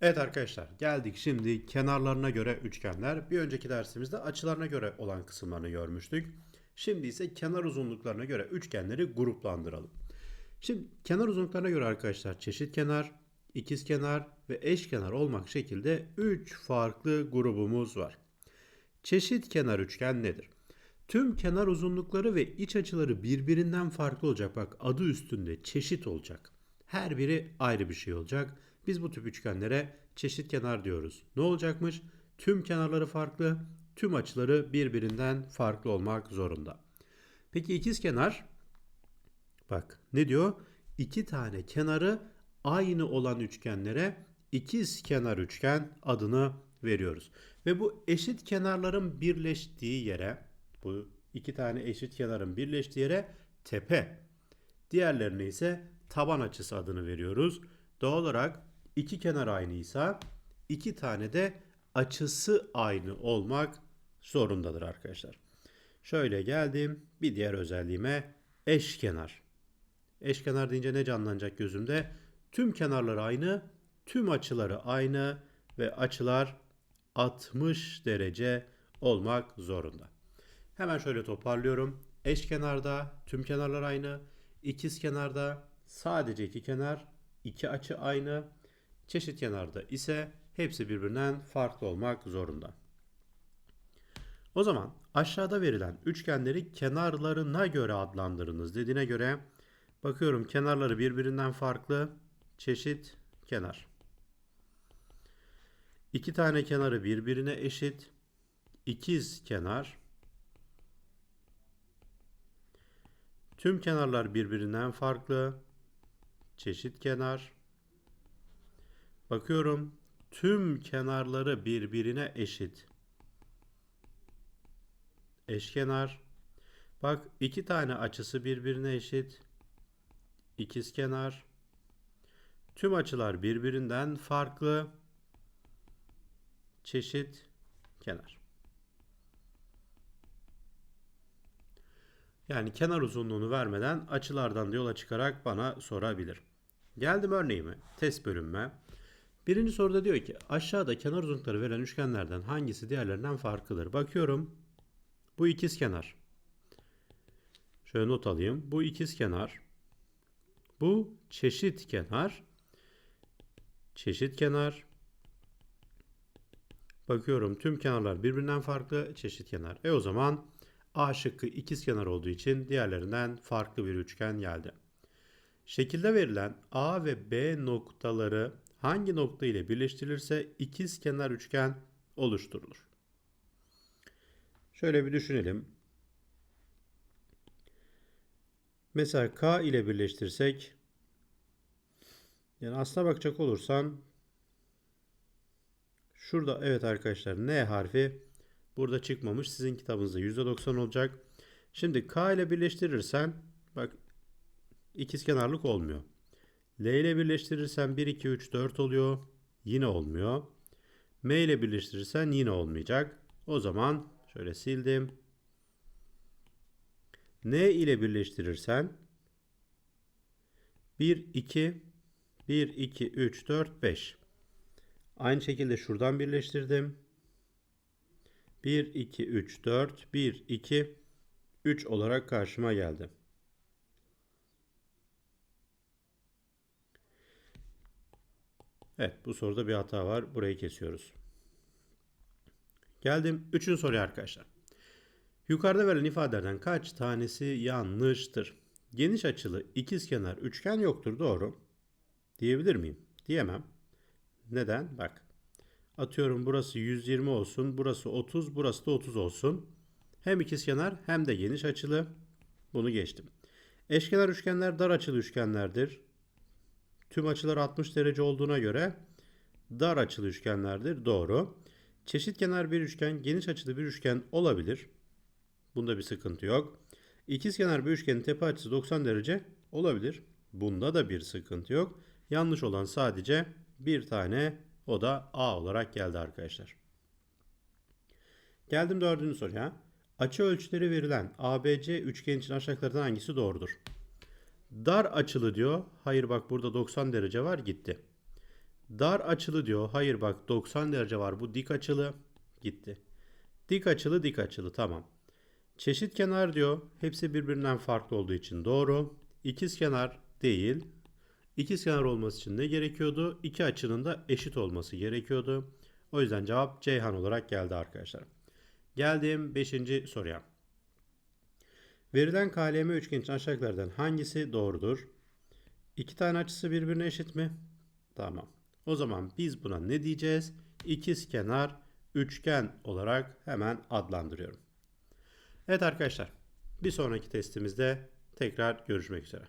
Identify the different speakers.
Speaker 1: Evet arkadaşlar geldik şimdi kenarlarına göre üçgenler. Bir önceki dersimizde açılarına göre olan kısımlarını görmüştük. Şimdi ise kenar uzunluklarına göre üçgenleri gruplandıralım. Şimdi kenar uzunluklarına göre arkadaşlar çeşit kenar, ikiz kenar ve eş kenar olmak şekilde 3 farklı grubumuz var. Çeşit kenar üçgen nedir? Tüm kenar uzunlukları ve iç açıları birbirinden farklı olacak. Bak adı üstünde çeşit olacak. Her biri ayrı bir şey olacak. Biz bu tip üçgenlere çeşit kenar diyoruz. Ne olacakmış? Tüm kenarları farklı, tüm açıları birbirinden farklı olmak zorunda. Peki ikiz kenar? Bak ne diyor? İki tane kenarı aynı olan üçgenlere ikiz kenar üçgen adını veriyoruz. Ve bu eşit kenarların birleştiği yere, bu iki tane eşit kenarın birleştiği yere tepe, diğerlerine ise taban açısı adını veriyoruz. Doğal olarak iki kenar aynıysa iki tane de açısı aynı olmak zorundadır arkadaşlar. Şöyle geldim bir diğer özelliğime eşkenar. Eşkenar deyince ne canlanacak gözümde? Tüm kenarları aynı, tüm açıları aynı ve açılar 60 derece olmak zorunda. Hemen şöyle toparlıyorum. Eşkenarda tüm kenarlar aynı, ikiz kenarda sadece iki kenar, iki açı aynı, çeşit kenarda ise hepsi birbirinden farklı olmak zorunda. O zaman aşağıda verilen üçgenleri kenarlarına göre adlandırınız dediğine göre bakıyorum kenarları birbirinden farklı çeşit kenar. İki tane kenarı birbirine eşit ikiz kenar. Tüm kenarlar birbirinden farklı çeşit kenar. Bakıyorum tüm kenarları birbirine eşit. Eşkenar. Bak iki tane açısı birbirine eşit. İkizkenar. Tüm açılar birbirinden farklı. Çeşit kenar. Yani kenar uzunluğunu vermeden açılardan da yola çıkarak bana sorabilir. Geldim örneğime, test bölünme. Birinci soruda diyor ki aşağıda kenar uzunlukları verilen üçgenlerden hangisi diğerlerinden farklıdır? Bakıyorum. Bu ikiz kenar. Şöyle not alayım. Bu ikiz kenar. Bu çeşit kenar. Çeşit kenar. Bakıyorum tüm kenarlar birbirinden farklı çeşit kenar. E o zaman A şıkkı ikiz kenar olduğu için diğerlerinden farklı bir üçgen geldi. Şekilde verilen A ve B noktaları hangi nokta ile birleştirilirse ikiz kenar üçgen oluşturulur. Şöyle bir düşünelim. Mesela K ile birleştirsek yani aslına bakacak olursan şurada evet arkadaşlar N harfi burada çıkmamış. Sizin kitabınızda %90 olacak. Şimdi K ile birleştirirsen bak ikiz kenarlık olmuyor. L ile birleştirirsen 1, 2, 3, 4 oluyor. Yine olmuyor. M ile birleştirirsen yine olmayacak. O zaman şöyle sildim. N ile birleştirirsen 1, 2, 1, 2, 3, 4, 5. Aynı şekilde şuradan birleştirdim. 1, 2, 3, 4, 1, 2, 3 olarak karşıma geldi. Evet bu soruda bir hata var. Burayı kesiyoruz. Geldim 3. soruya arkadaşlar. Yukarıda verilen ifadelerden kaç tanesi yanlıştır? Geniş açılı ikizkenar üçgen yoktur doğru. Diyebilir miyim? Diyemem. Neden? Bak. Atıyorum burası 120 olsun, burası 30, burası da 30 olsun. Hem ikizkenar hem de geniş açılı. Bunu geçtim. Eşkenar üçgenler dar açılı üçgenlerdir. Tüm açılar 60 derece olduğuna göre dar açılı üçgenlerdir. Doğru. Çeşit kenar bir üçgen geniş açılı bir üçgen olabilir. Bunda bir sıkıntı yok. İkiz kenar bir üçgenin tepe açısı 90 derece olabilir. Bunda da bir sıkıntı yok. Yanlış olan sadece bir tane o da A olarak geldi arkadaşlar. Geldim dördüncü soruya. Açı ölçüleri verilen ABC üçgen için aşağıdakilerden hangisi doğrudur? Dar açılı diyor. Hayır bak burada 90 derece var gitti. Dar açılı diyor. Hayır bak 90 derece var. Bu dik açılı. Gitti. Dik açılı dik açılı tamam. Çeşit kenar diyor. Hepsi birbirinden farklı olduğu için doğru. İkiz kenar değil. İkiz kenar olması için ne gerekiyordu? İki açının da eşit olması gerekiyordu. O yüzden cevap Ceyhan olarak geldi arkadaşlar. Geldim 5. soruya. Verilen KLM üçgen için aşağıdakilerden hangisi doğrudur? İki tane açısı birbirine eşit mi? Tamam. O zaman biz buna ne diyeceğiz? İkiz kenar üçgen olarak hemen adlandırıyorum. Evet arkadaşlar. Bir sonraki testimizde tekrar görüşmek üzere.